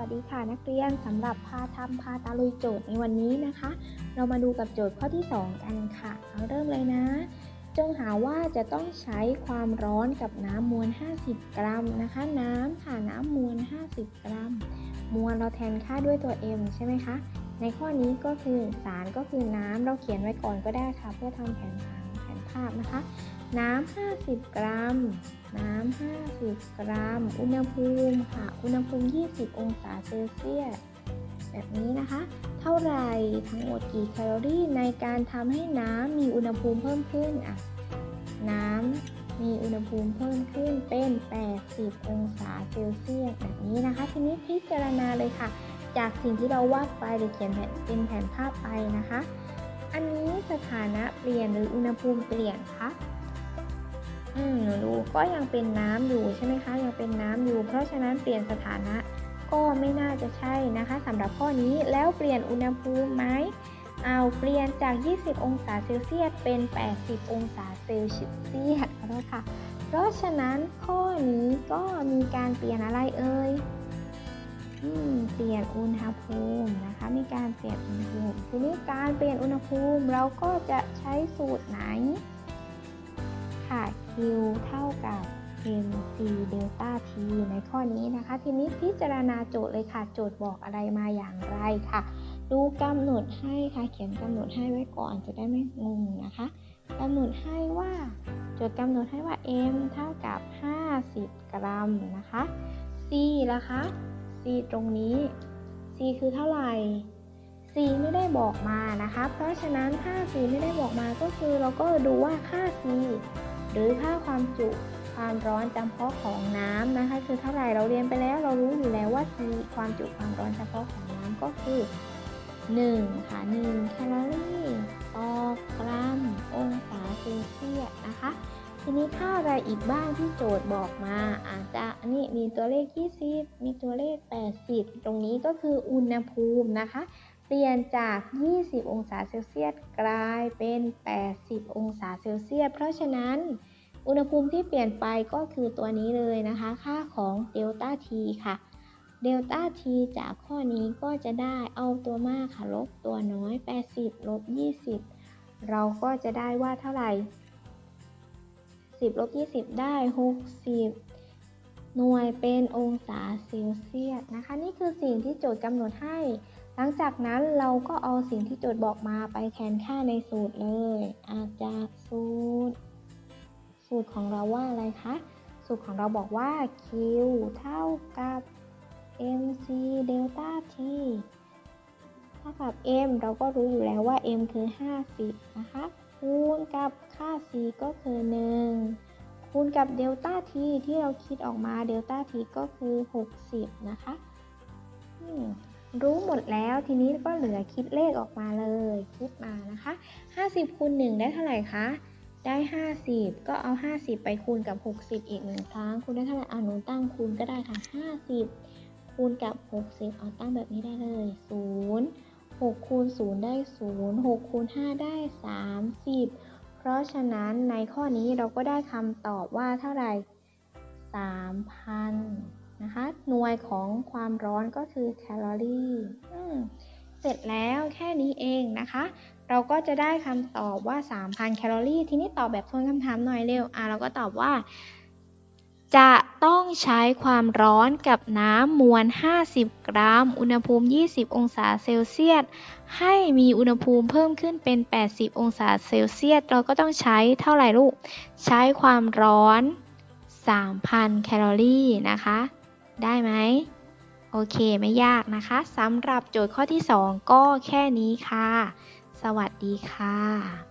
วัสดีค่ะนักเรียนสำหรับพาทำพาตาลุยโจทย์ในวันนี้นะคะ เรามาดูกับโจทย์ข้อที่ 2 กันค่ะ เอาเริ่มเลยนะ จงหาว่าจะต้องใช้ความร้อนกับน้ำมวล 50 กรัมนะคะ น้ำค่ะน้ำมวล 50 กรัม มวลเราแทนค่าด้วยตัว m ใช่ไหมคะ ในข้อนี้ก็คือสารก็คือน้ำเราเขียนไว้ก่อนก็ได้ค่ะ เพื่อทำแผนผังแผนภาพนะคะ น้ำ 50 กรัม น้ำ 50 กรัม อุณหภูมิค่ะ อุณหภูมิ 20 องศาเซลเซียส แบบนี้นะคะ เท่าไหร่ทั้งหมดกี่แคลอรี่ในการทำให้น้ำมีอุณหภูมิเพิ่มขึ้นอะ น้ำมีอุณหภูมิเพิ่มขึ้นเป็น 80 องศาเซลเซียส แบบนี้นะคะ ทีนี้พิจารณาเลยค่ะ จากสิ่งที่เราวาดไปหรือเขียนแผนเป็นแผนภาพไปนะคะ อันนี้สถานะเปลี่ยนหรืออุณหภูมิเปลี่ยนคะ อืมหนูดูก็ยังเป็นน้ำอยู่ใช่ไหมคะ ยังเป็นน้ำอยู่ เพราะฉะนั้นเปลี่ยนสถานะก็ไม่น่าจะใช่นะคะสำหรับข้อนี้แล้วเปลี่ยนอุณหภูมิไหมเอาเปลี่ยนจาก 20 องศาเซลเซียสเป็น 80 องศาเซลเซียสขอโทษค่ะ เพราะฉะนั้นข้อนี้ก็มีการเปลี่ยนอะไรเอ่ยเปลี่ยนอุณหภูมินะคะ มีการเปลี่ยนอุณหภูมิ ทีนี้การเปลี่ยนอุณหภูมิเราก็จะใช้สูตรไหน Q เท่ากับ mc เดลต้า t ในข้อนี้นะคะ ทีนี้พิจารณาโจทย์เลยค่ะ โจทย์บอกอะไรมาอย่างไรค่ะ ดูกำหนดให้ค่ะ เขียนกำหนดให้ไว้ก่อนจะได้ไม่งงนะคะกำหนดให้ว่าโจทย์กำหนดให้ว่า m เท่ากับ 50 กรัมนะคะ c ล่ะคะ c ตรงนี้ c คือเท่าไหร่ c ไม่ได้บอกมานะคะ เพราะฉะนั้นถ้า c ไม่ได้บอกมาก็คือเราก็ดูว่าค่า c หรือค่าความจุความร้อนจำเพาะของน้ำนะคะ คือเท่าไหร่เราเรียนไปแล้วเรารู้อยู่แล้วว่า c ความจุความร้อนจำเพาะของน้ำก็คือ1ค่ะ1แคลอรี่ต่อกรัม องศาเซลเซียสนะคะ ทีนี้ค่าอะไรอีกบ้างที่โจทย์บอกมา อาจจะนนี้มีตัวเลข 20 มีตัวเลข 80 ตรงนี้ก็คืออุณหภูมินะคะ เปลี่ยนจาก 20 องศาเซลเซียสกลายเป็น 80 องศาเซลเซียส เพราะฉะนั้น อุณหภูมิที่เปลี่ยนไปก็คือตัวนี้เลยนะคะ ค่าของเดลต้าทีค่ะ เดลต้าทีจากข้อนี้ก็จะได้เอาตัวมากค่ะ ลบตัวน้อย 80 ลบ 20 เราก็จะได้ว่าเท่าไหร่ 10 ลบ 20 ได้ 60 หน่วยเป็นองศาเซลเซียสนะคะ นี่คือสิ่งที่โจทย์กำหนดให้ หลังจากนั้นเราก็เอาสิ่งที่โจทย์บอกมาไปแทนค่าในสูตรเลย อาจจะสูตร สูตรของเราว่าอะไรคะ สูตรของเราบอกว่า Q เท่ากับ mc เดลต้า t เท่ากับ m เราก็รู้อยู่แล้วว่า m คือ 50 นะคะ คูณกับค่า c ก็คือ 1 คูณกับเดลต้า t ที่เราคิดออกมาเดลต้า t ก็คือ 60 นะคะรู้หมดแล้วทีนี้ก็เหลือคิดเลขออกมาเลย คิดมานะคะ 50คูณ1ได้เท่าไหร่คะได้ 50 ก็เอา 50 ไปคูณกับ 60 อีกหนึ่งครั้ง คูณได้เท่าไหร่อ่าหนูตั้งคูณก็ได้ค่ะ 50 คูณกับ 60 เอาตั้งแบบนี้ได้เลย 0 6คูณ0ได้ 0 6คูณ5ได้ 30 เพราะฉะนั้นในข้อนี้เราก็ได้คำตอบว่าเท่าไหร่3,000นะคะ หน่วยของความร้อนก็คือแคลอรี่เสร็จแล้วแค่นี้เองนะคะ เราก็จะได้คำตอบว่า 3,000 แคลอรี่ ทีนี้ตอบแบบทวนคำถามหน่อยเร็ว อะ เราก็ตอบว่า จะต้องใช้ความร้อนกับน้ำมวล 50 กรัม อุณหภูมิ 20 องศาเซลเซียส ให้มีอุณหภูมิเพิ่มขึ้นเป็น 80 องศาเซลเซียส เราก็ต้องใช้เท่าไหร่ลูก ใช้ความร้อน 3,000 แคลอรี่นะคะ ได้ไหม โอเค ไม่ยากนะคะ สำหรับโจทย์ข้อที่ 2 ก็แค่นี้ค่ะ สวัสดีค่ะ